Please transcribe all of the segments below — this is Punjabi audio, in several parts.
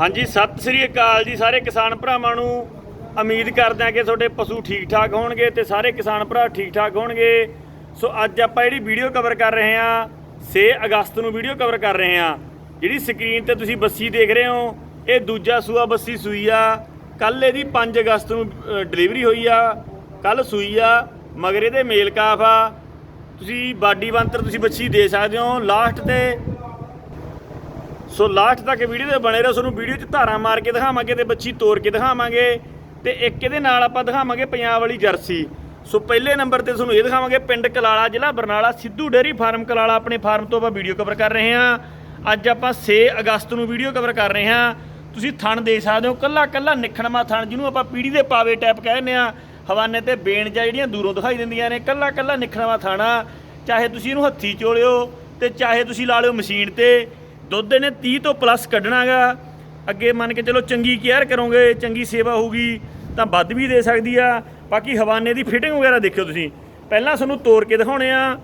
ਹਾਂਜੀ, ਸਤਿ ਸ੍ਰੀ ਅਕਾਲ ਜੀ ਸਾਰੇ ਕਿਸਾਨ ਭਰਾਵਾਂ ਨੂੰ। ਉਮੀਦ ਕਰਦੇ ਹਾਂ ਕਿ ਤੁਹਾਡੇ ਪਸ਼ੂ ਠੀਕ ਠਾਕ ਹੋਣਗੇ ਤੇ ਸਾਰੇ ਕਿਸਾਨ ਭਰਾ ਠੀਕ ਠਾਕ ਹੋਣਗੇ। ਸੋ ਅੱਜ ਆਪਾਂ ਜਿਹੜੀ ਵੀਡੀਓ ਕਵਰ ਕਰ ਰਹੇ ਹਾਂ 6 ਅਗਸਤ ਨੂੰ ਵੀਡੀਓ ਕਵਰ ਕਰ ਰਹੇ ਹਾਂ। ਜਿਹੜੀ ਸਕਰੀਨ ਤੇ ਤੁਸੀਂ ਬੱਸੀ ਦੇਖ ਰਹੇ ਹੋ, ਇਹ ਦੂਜਾ ਸੂਆ ਬੱਸੀ ਸੂਈ ਆ। ਕੱਲ ਇਹਦੀ 5 ਅਗਸਤ ਨੂੰ ਡਿਲੀਵਰੀ ਹੋਈ ਆ। ਕੱਲ ਸੂਈ ਆ, ਮਗਰ ਇਹਦੇ ਮੇਲ ਕਾਫ ਆ। ਤੁਸੀਂ ਬਾਡੀ ਬੰਤਰ ਤੁਸੀਂ ਬੱਚੀ ਦੇ ਸਕਦੇ ਹੋ। ਲਾਸਟ ਤੇ ਸੋ ਲਾਸਟ ਤੱਕ ਵੀਡੀਓ ਦੇ ਬਣੇ ਰਹੋ, ਤੁਹਾਨੂੰ ਵੀਡੀਓ 'ਚ ਧਾਰਾ ਮਾਰ ਕੇ ਦਿਖਾਵਾਂਗੇ ਤੇ ਬੱਚੀ ਤੋੜ ਕੇ ਦਿਖਾਵਾਂਗੇ। ਤੇ ਇੱਕ ਇਹਦੇ ਨਾਲ ਆਪਾਂ ਦਿਖਾਵਾਂਗੇ ਪੰਜਾਬ ਵਾਲੀ ਜਰਸੀ। ਸੋ ਪਹਿਲੇ ਨੰਬਰ ਤੇ ਤੁਹਾਨੂੰ ਇਹ ਦਿਖਾਵਾਂਗੇ, ਪਿੰਡ ਕਲਾਲਾ ਜ਼ਿਲ੍ਹਾ ਬਰਨਾਲਾ, ਸਿੱਧੂ ਡੇਅਰੀ ਫਾਰਮ ਕਲਾਲਾ, ਆਪਣੇ ਫਾਰਮ ਤੋਂ ਆਪਾਂ ਵੀਡੀਓ ਕਵਰ ਕਰ ਰਹੇ ਹਾਂ। ਅੱਜ ਆਪਾਂ 6 ਅਗਸਤ ਨੂੰ ਵੀਡੀਓ ਕਵਰ ਕਰ ਰਹੇ ਹਾਂ। ਤੁਸੀਂ ਥਣ ਦੇ ਸਕਦੇ ਹੋ, ਕੱਲਾ ਕੱਲਾ ਨਿਖਣਮਾ ਥਣ, ਜਿਹਨੂੰ ਆਪਾਂ ਪੀੜੀ ਦੇ ਪਾਵੇ ਟੈਪ ਕਹਿੰਦੇ ਆ ਹਵਾਨੇ ਤੇ ਬੇਣ ਜਾਂ ਜਿਹੜੀਆਂ ਦੂਰੋਂ ਦਿਖਾਈ ਦਿੰਦੀਆਂ ਨੇ, ਕੱਲਾ ਕੱਲਾ ਨਿਖਣਮਾ ਥਾਣਾ। ਚਾਹੇ ਤੁਸੀਂ ਇਹਨੂੰ ਹੱਥੀ ਚੋਲਿਓ ਤੇ ਚਾਹੇ ਤੁਸੀਂ ਲਾ ਲਿਓ ਮਸ਼ੀਨ ਤੇ। ਦੁੱਧ ਇਹਨੇ 30 ਤੋਂ ਪਲੱਸ ਕੱਢਣਾਗਾ। ਅੱਗੇ ਮੰਨ ਕੇ ਚਲੋ ਚੰਗੀ ਕੇਅਰ ਕਰੋਗੇ, ਚੰਗੀ ਸੇਵਾ ਹੋਊਗੀ, ਤਾਂ ਵੱਧ ਵੀ ਦੇ ਸਕਦੀ ਆ। ਬਾਕੀ ਹਵਾਨੇ ਦੀ ਫਿਟਿੰਗ ਵਗੈਰਾ ਦੇਖਿਓ ਤੁਸੀਂ। ਪਹਿਲਾਂ ਤੁਹਾਨੂੰ ਤੋੜ ਕੇ ਦਿਖਾਉਣੇ ਆ,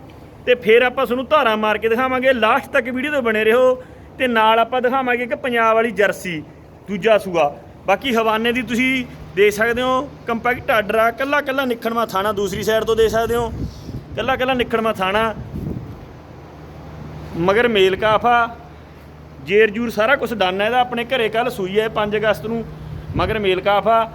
ਤੇ ਫਿਰ ਆਪਾਂ ਤੁਹਾਨੂੰ ਧਾਰਾ ਮਾਰ ਕੇ ਦਿਖਾਵਾਂਗੇ। ਲਾਸਟ ਤੱਕ ਵੀਡੀਓ ਤੇ ਬਣੇ ਰਹੋ, ਤੇ ਨਾਲ ਆਪਾਂ ਦਿਖਾਵਾਂਗੇ ਕਿ ਪੰਜਾਬ ਵਾਲੀ ਜਰਸੀ, ਦੂਜਾ ਸੂਆ। ਬਾਕੀ ਹਵਾਨੇ ਦੀ ਤੁਸੀਂ ਦੇਖ ਸਕਦੇ ਹੋ ਕੰਪੈਕਟ ਆਰਡਰ ਆ ਕੱਲਾ ਕੱਲਾ ਨਿਖਣਵਾ ਥਾਣਾ ਦੂਸਰੀ ਸਾਈਡ ਤੋਂ ਦੇਖ ਸਕਦੇ ਹੋ। ਕੱਲਾ ਕੱਲਾ ਨਿਖਣਵਾ ਥਾਣਾ। ਮਗਰ ਮੇਲ ਕਾਫਾ ਜੇਰ ਜੂਰ ਸਾਰਾ ਕੁਝ ਡਨ ਹੈ, ਇਹਦਾ ਆਪਣੇ ਘਰੇ ਕੱਲ ਸੂਈ ਹੈ 5 ਅਗਸਤ ਨੂੰ, ਮਗਰ ਮੇਲ ਕਾਫ। ਆ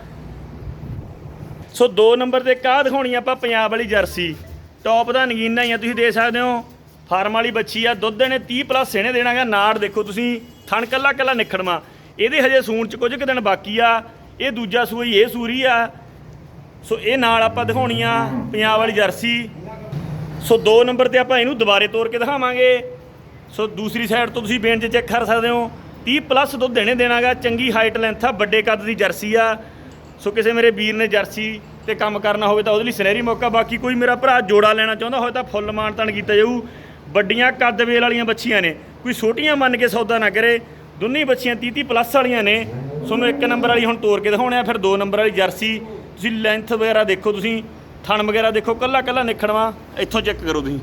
ਸੋ 2 ਨੰਬਰ ਤੇ ਕਾਹ ਦਿਖਾਉਣੀ ਆਪਾਂ, ਪੰਜਾਬ ਵਾਲੀ ਜਰਸੀ। ਟੌਪ ਦਾ ਨਗੀਨਾ ਹੀ ਆ, ਤੁਸੀਂ ਦੇ ਸਕਦੇ ਹੋ। ਫਾਰਮ ਵਾਲੀ ਬੱਚੀ ਆ, ਦੁੱਧ ਨੇ 30 ਪਲੱਸ ਇਹਨੇ ਦੇਣਾਗਾ ਨਾੜ ਦੇਖੋ ਤੁਸੀਂ, ਥਣ ਕੱਲਾ ਕੱਲਾ ਨਿਖੜਵਾ ਇਹਦੇ ਹਜੇ ਸੂਣ ਚ ਕੁਝ ਕੁ ਦਿਨ ਬਾਕੀ ਆ, ਇਹ ਦੂਜਾ ਸੂਈ, ਇਹ ਸੂਰੀ ਆ। ਸੋ ਇਹ ਨਾਲ ਆਪਾਂ ਦਿਖਾਉਣੀ ਆ, ਪੰਜਾਬ ਵਾਲੀ ਜਰਸੀ। ਸੋ 2 ਨੰਬਰ ਤੇ ਆਪਾਂ ਇਹਨੂੰ ਦੁਬਾਰੇ ਤੋੜ ਕੇ ਦਿਖਾਵਾਂਗੇ। ਸੋ ਦੂਸਰੀ ਸਾਈਡ ਤੋਂ ਤੁਸੀਂ ਬੇਨ 'ਚ ਚੈੱਕ ਕਰ ਸਕਦੇ ਹੋ। 30 ਪਲੱਸ ਦੁੱਧ ਦੇਣੇ ਦੇਣਾਗਾ, ਚੰਗੀ ਹਾਈਟ ਲੈਂਥ ਆ, ਵੱਡੇ ਕੱਦ ਦੀ ਜਰਸੀ ਆ। ਸੋ ਕਿਸੇ ਮੇਰੇ ਵੀਰ ਨੇ ਜਰਸੀ ਤੇ ਕੰਮ ਕਰਨਾ ਹੋਵੇ ਤਾਂ ਉਹਦੇ ਲਈ ਸੁਨਹਿਰੀ ਮੌਕਾ। ਬਾਕੀ ਕੋਈ ਮੇਰਾ ਭਰਾ ਜੋੜਾ ਲੈਣਾ ਚਾਹੁੰਦਾ ਹੋਵੇ ਤਾਂ ਫੁੱਲ ਮਾਨਤਾਨ ਕੀਤਾ ਜਾਊ। ਵੱਡੀਆਂ ਕੱਦ ਵੇਲ ਵਾਲੀਆਂ ਬੱਚੀਆਂ ਨੇ। ਕੋਈ ਛੋਟੀਆਂ ਮੰਨ ਕੇ ਸੌਦਾ ਨਾ ਕਰੇ। ਦੋਨੇ ਹੀ ਬੱਚੀਆਂ 30 30 ਪਲੱਸ ਵਾਲੀਆਂ ਨੇ। ਤੁਹਾਨੂੰ ਇੱਕ ਨੰਬਰ ਵਾਲੀ ਹੁਣ ਤੋੜ ਕੇ ਦਿਖਾਉਣੇ ਆ, ਫਿਰ ਦੋ ਨੰਬਰ ਵਾਲੀ ਜਰਸੀ ਤੁਸੀਂ ਲੈਂਥ ਵਗੈਰਾ ਦੇਖੋ ਤੁਸੀਂ। ਥਣ ਵਗੈਰਾ ਦੇਖੋ ਕੱਲਾ ਕੱਲਾ ਨਿਖੜਵਾ। ਇੱਥੋਂ ਚੈੱਕ ਕਰੋ ਤੁਸੀਂ।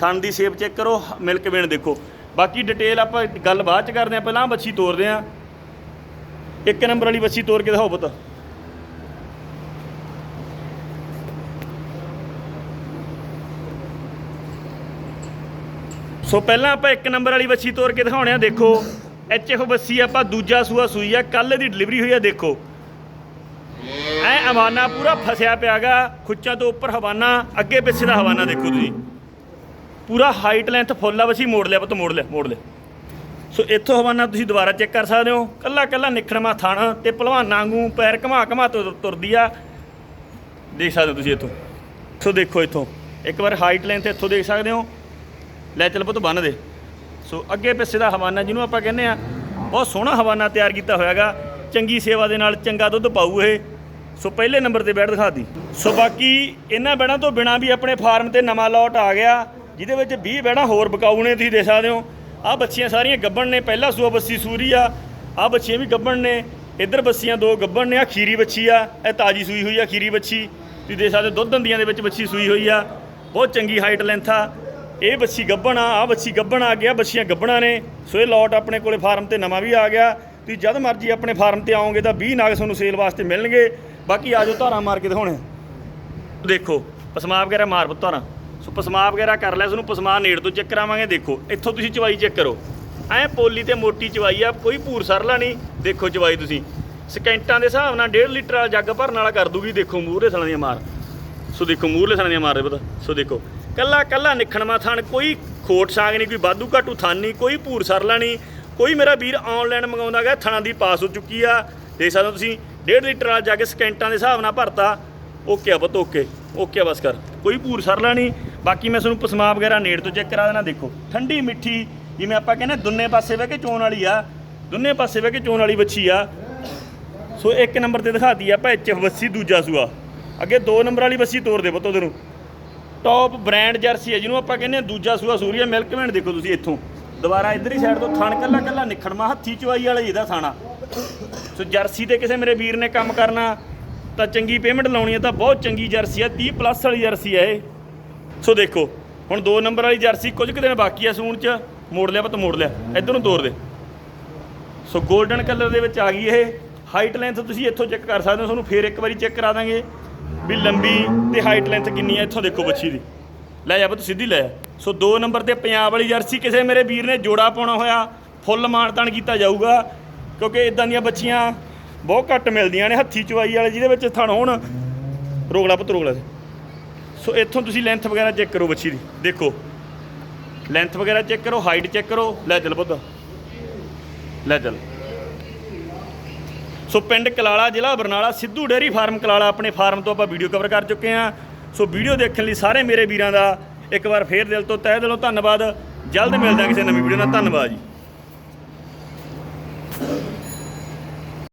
ਥਣ ਦੀ ਸ਼ੇਪ ਚੈੱਕ ਕਰੋ ਮਿਲਕ ਵੇਣ ਦੇਖੋ। ਬਾਕੀ ਡਿਟੇਲ ਆਪਾਂ ਗੱਲ ਬਾਅਦ ਚ ਕਰਦੇ ਆ, ਪਹਿਲਾਂ ਆਹ ਬੱਚੀ ਤੋੜਦੇ ਆ। ਇੱਕ ਨੰਬਰ ਵਾਲੀ ਬੱਚੀ ਤੋਰ ਕੇ ਦਿਖਾਓ ਪੁੱਤ। ਸੋ ਪਹਿਲਾਂ ਆਪਾਂ ਇੱਕ ਨੰਬਰ ਵਾਲੀ ਬੱਚੀ ਤੋਰ ਕੇ ਦਿਖਾਉਣੇ ਆ, ਦੇਖੋ। ਐਚ ਐਫ ਬੱਸੀ ਆਪਾਂ ਦੂਜਾ ਸੂਆ ਸੂਈ ਆ ਕੱਲ ਦੀ ਡਿਲੀਵਰੀ ਹੋਈ ਆ, ਦੇਖੋ। ਐ ਹਵਾਨਾ ਪੂਰਾ ਫਸਿਆ ਪਿਆਗਾ ਖੁੱਚਾ ਤੋਂ ਉੱਪਰ ਹਵਾਨਾ, ਅੱਗੇ ਪਿੱਛੇ ਦਾ ਹਵਾਨਾ ਦੇਖੋ ਤੁਸੀਂ। ਪੂਰਾ ਹਾਈਟ ਲੈਂਥ ਫੁੱਲ ਆ ਵਸੀ ਮੋੜ ਲਿਆ ਪੁੱਤ, ਮੋੜ ਲਿਆ ਮੋੜ ਲਿਆ। ਸੋ ਇੱਥੋਂ ਹਵਾਨਾ ਤੁਸੀਂ ਦੁਬਾਰਾ ਚੈੱਕ ਕਰ ਸਕਦੇ ਹੋ। ਕੱਲਾ ਕੱਲਾ ਨਿਖੜਮਾ ਥਣ ਤੇ ਭਲਵਾਨਾਂ ਵਾਂਗੂ ਪੈਰ ਘਮਾ ਘਮਾ ਤੁਰ- ਤੁਰਦੀ ਆ। ਦੇਖ ਸਕਦੇ ਹੋ ਤੁਸੀਂ ਇੱਥੋਂ। ਸੋ ਦੇਖੋ ਇੱਥੋਂ। ਇੱਕ ਵਾਰ ਹਾਈਟ ਲੈਂਥ ਇੱਥੋਂ ਦੇਖ ਸਕਦੇ ਹੋ। ਲੈ ਚੱਲ ਪੁੱਤ, ਬੰਨ ਦੇ। ਸੋ ਅੱਗੇ ਪਿੱਛੇ ਦਾ ਹਵਾਨਾ ਜਿਹਨੂੰ ਆਪਾਂ ਕਹਿੰਦੇ ਆ, ਬਹੁਤ ਸੋਹਣਾ ਹਵਾਨਾ ਤਿਆਰ ਕੀਤਾ ਹੋਇਆਗਾ ਚੰਗੀ ਸੇਵਾ ਦੇ ਨਾਲ ਚੰਗਾ ਦੁੱਧ ਪਾਊ ਇਹ। ਸੋ ਪਹਿਲੇ ਨੰਬਰ ਤੇ ਬੈਠ ਦਿਖਾਦੀ ਸੋ ਬਾਕੀ ਇਹਨਾਂ ਬੈੜਾਂ ਤੋਂ ਬਿਨਾ ਵੀ ਆਪਣੇ ਫਾਰਮ ਤੇ ਨਵਾਂ ਲੋਟ ਆ ਗਿਆ। ਜਿਹਦੇ ਵਿੱਚ 20 ਬੈੜਾਂ ਹੋਰ ਬਕਾਊ ਨੇ, ਤੁਸੀਂ ਦੇਖ ਸਕਦੇ ਹੋ। ਆਹ ਬੱਚੀਆਂ ਸਾਰੀਆਂ ਗੱਬਣ ਨੇ, ਪਹਿਲਾ ਸੂਆ ਬੱਸੀ ਸੂਰੀ ਆ, ਆਹ ਬੱਚੀਆਂ ਵੀ ਗੱਬਣ ਨੇ। ਇੱਧਰ ਬੱਸੀਆਂ ਦੋ ਗੱਬਣ ਨੇ ਆ ਖੀਰੀ ਬੱਚੀ ਆ, ਇਹ ਤਾਜੀ ਸੂਈ ਹੋਈ ਆ ਖੀਰੀ ਬੱਚੀ ਤੁਸੀਂ ਦੇਖ ਸਕਦੇ ਹੋ, ਦੁੱਧ ਦੰਦੀਆਂ ਦੇ ਵਿੱਚ ਬੱਚੀ ਸੂਈ ਹੋਈ ਆ, ਬਹੁਤ ਚੰਗੀ ਹਾਈਟ ਲੈਂਥ ਆ। ਇਹ ਬੱਚੀ ਗੱਬਣ ਆ ਆ ਬੱਚੀ ਗੱਬਣ ਆ ਗਿਆ ਬੱਚੀਆਂ ਗੱਬਣਾ ਨੇ। ਸੋ ਇਹ ਲੋਟ ਆਪਣੇ ਕੋਲੇ ਫਾਰਮ ਤੇ ਨਵਾਂ ਵੀ ਆ ਗਿਆ। ਤੁਸੀਂ ਜਦ ਮਰਜ਼ੀ ਆਪਣੇ ਫਾਰਮ ਤੇ ਆਓਗੇ ਤਾਂ 20 ਨਾਗ ਤੁਹਾਨੂੰ ਸੇਲ ਵਾਸਤੇ ਮਿਲਣਗੇ। ਬਾਕੀ ਆਜੋ ਧਾਰਾ ਮਾਰ ਕੇ ਦਿਖਾਉਣੇ। ਦੇਖੋ, ਪਸਮਾ ਵਗੈਰਾ ਮਾਰ ਪੁੱਤ ਧਾਰਾਂ। ਸੋ ਪਸਮਾ ਵਗੈਰਾ ਕਰ ਲਿਆ ਤੁਹਾਨੂੰ ਪਸਮਾ ਨੇੜ ਤੋਂ ਚੈੱਕ ਕਰਾਵਾਂਗੇ, ਦੇਖੋ। ਇੱਥੋਂ ਤੁਸੀਂ ਚਵਾਈ ਚੈੱਕ ਕਰੋ। ਐ ਪੋਲੀ ਤੇ ਮੋਟੀ ਚਵਾਈ ਆ, ਕੋਈ ਭੂਰ ਸਰਲਾ ਨਹੀਂ। ਦੇਖੋ ਚਵਾਈ ਤੁਸੀਂ। ਸਕੈਂਟਾਂ ਦੇ ਹਿਸਾਬ ਨਾਲ 1.5 ਲੀਟਰ ਵਾਲਾ ਜੱਗ ਭਰਨ ਵਾਲਾ ਕਰ ਦੂਗੀ, ਦੇਖੋ ਮੂਹਰੇ ਸਲਾਂ ਦੀਆਂ ਮਾਰ। ਸੋ ਦੇਖੋ, ਮੂਹਰੇ ਥਾਣੇ ਦੀਆਂ ਮਾਰ ਰਹੇ ਪਤਾ। ਸੋ ਦੇਖੋ, ਕੱਲਾ ਕੱਲਾ ਨਿਖਣਵਾ ਥਣ, ਕੋਈ ਖੋਟ ਸਾਗ ਨਹੀਂ, ਕੋਈ ਬਾਦੂ ਘਾਟੂ ਥਾਨ ਨਹੀਂ, ਕੋਈ ਭੂਰ ਸਰਲਾ ਨਹੀਂ। ਕੋਈ ਮੇਰਾ ਵੀਰ ਆਨਲਾਈਨ ਮੰਗਾਉਂਦਾ ਗਿਆ ਥਣਾ ਦੀ ਪਾਸ ਹੋ ਚੁੱਕੀ ਆ। ਦੇਖ ਸਕਦੇ ਹੋ ਤੁਸੀਂ 1.5 ਲੀਟਰ ਵਾਲਾ ਜੱਗ ਸਕੈਂਟਾਂ ਦੇ ਹਿਸਾਬ ਨਾਲ ਭਰਤਾ। ਓਕੇ ਆ ਪੁੱਤ, ਓਕੇ। ਓਕੇ ਬਸ ਕਰ। ਕੋਈ ਭੂਰ ਸਰਲਾ ਨਹੀਂ। ਬਾਕੀ ਮੈਂ ਤੁਹਾਨੂੰ ਪਸਮਾ ਵਗੈਰਾ ਨੇੜ ਤੋਂ ਚੈੱਕ ਕਰਾ ਦੇਣਾ, ਦੇਖੋ। ਠੰਡੀ ਮਿੱਠੀ, ਜਿਵੇਂ ਆਪਾਂ ਕਹਿੰਦੇ ਦੁੰਨੇ ਪਾਸੇ ਬਹਿ ਕੇ ਚੋਣ ਵਾਲੀ ਆ, ਦੁੰਨੇ ਪਾਸੇ ਬਹਿ ਕੇ ਚੋਣ ਵਾਲੀ ਬੱਚੀ ਆ। ਸੋ ਇੱਕ ਨੰਬਰ ਤੇ ਦਿਖਾਤੀ ਆਪਾਂ ਐਚ ਬੱਸੀ ਦੂਜਾ ਸੂਆ। ਅੱਗੇ ਦੋ ਨੰਬਰ ਵਾਲੀ ਬੱਸੀ ਤੋਰ ਦੇ ਪੁੱਤ ਉਧਰ। ਨੂੰ ਟੌਪ ਬ੍ਰਾਂਡ ਜਰਸੀ ਹੈ ਜਿਹਨੂੰ ਆਪਾਂ ਕਹਿੰਦੇ ਆ ਦੂਜਾ ਸੂਆ ਸੂਰੀਆ ਮਿਲਕ ਵੈਨ ਦੇਖੋ ਤੁਸੀਂ ਇੱਥੋਂ। ਦੁਬਾਰਾ ਇਧਰਲੀ ਸਾਈਡ ਤੋਂ ਥਣ ਕੱਲਾ ਕੱਲਾ ਨਿਖੜਮਾ ਹੱਥੀ ਚਵਾਈ ਵਾਲਾ ਇਹਦਾ ਥਾਣਾ। ਸੋ ਜਰਸੀ ਤੇ ਕਿਸੇ ਮੇਰੇ ਵੀਰ ਨੇ ਕੰਮ ਕਰਨਾ, ਤਾਂ ਚੰਗੀ ਪੇਮੈਂਟ ਲਾਉਣੀ ਹੈ ਤਾਂ ਬਹੁਤ ਚੰਗੀ ਜਰਸੀ ਹੈ 30 ਪਲੱਸ ਵਾਲੀ ਜਰਸੀ ਹੈ ਇਹ। ਸੋ ਦੇਖੋ, ਹੁਣ ਦੋ ਨੰਬਰ ਵਾਲੀ ਜਰਸੀ ਕੁਝ ਕੁ ਦਿਨ ਬਾਕੀ ਆ ਸੂਣ ਚ, ਮੋੜ ਲਿਆ ਪਤ, ਮੋੜ ਲਿਆ। ਇੱਧਰ ਨੂੰ ਤੋੜ ਦੇ। ਸੋ 골ਡਨ ਕਲਰ ਦੇ ਵਿੱਚ ਆ ਗਈ ਇਹ। ਹਾਈਟ ਲੈਂਥ ਤੁਸੀਂ ਇੱਥੋਂ ਚੈੱਕ ਕਰ ਸਕਦੇ ਹੋ, ਤੁਹਾਨੂੰ ਫੇਰ ਇੱਕ ਵਾਰੀ ਚੈੱਕ ਕਰਾ ਦਾਂਗੇ ਵੀ ਲੰਬੀ ਤੇ ਹਾਈਟ ਲੈਂਥ ਕਿੰਨੀ ਹੈ ਇੱਥੋਂ ਦੇਖੋ ਬੱਚੀ ਦੀ। ਲੈ ਜਾ ਪੁੱਤ, ਸਿੱਧੀ ਲੈ। ਆ। ਸੋ 2 ਨੰਬਰ ਤੇ ਪੰਜਾਬ ਵਾਲੀ ਜਰਸੀ ਕਿਸੇ ਮੇਰੇ ਵੀਰ ਨੇ ਜੋੜਾ ਪਾਉਣਾ ਹੋਇਆ, ਫੁੱਲ ਮਾਨਤਾਨ ਕੀਤਾ ਜਾਊਗਾ, ਕਿਉਂਕਿ ਇਦਾਂ ਦੀਆਂ ਬੱਚੀਆਂ ਬਹੁਤ ਘੱਟ ਮਿਲਦੀਆਂ ਨੇ ਹੱਥੀ ਚਵਾਈ ਵਾਲੇ, ਜਿਹਦੇ ਵਿੱਚ ਥਣ ਹੋਣ। ਰੋਗਲਾ ਪੁੱਤ ਰੋਗਲਾ ਸੋ ਇੱਥੋਂ ਤੁਸੀਂ ਲੈਂਥ ਵਗੈਰਾ ਚੈੱਕ ਕਰੋ ਬੱਚੀ ਦੀ, ਦੇਖੋ। ਲੈਂਥ ਵਗੈਰਾ ਚੈੱਕ ਕਰੋ ਹਾਈਟ ਚੈੱਕ ਕਰੋ, ਲੈ ਚੱਲ ਪੁੱਤ। ਲੈ ਚੱਲ। ਸੋ ਪਿੰਡ ਕਲਾਲਾ ਜ਼ਿਲ੍ਹਾ ਬਰਨਾਲਾ, ਸਿੱਧੂ ਡੇਅਰੀ ਫਾਰਮ ਕਲਾਲਾ ਆਪਣੇ ਫਾਰਮ ਤੋਂ ਆਪਾਂ ਵੀਡੀਓ ਕਵਰ ਕਰ ਚੁੱਕੇ ਹਾਂ। ਸੋ ਵੀਡੀਓ ਦੇਖਣ ਲਈ ਸਾਰੇ ਮੇਰੇ ਵੀਰਾਂ ਦਾ ਇੱਕ ਵਾਰ ਫੇਰ ਦਿਲ ਤੋਂ ਤਹਿ ਦਿਲੋਂ ਧੰਨਵਾਦ। ਜਲਦ ਮਿਲਦੇ ਹਾਂ ਕਿਸੇ ਨਵੀਂ ਵੀਡੀਓ ਨਾਲ। ਧੰਨਵਾਦ ਜੀ।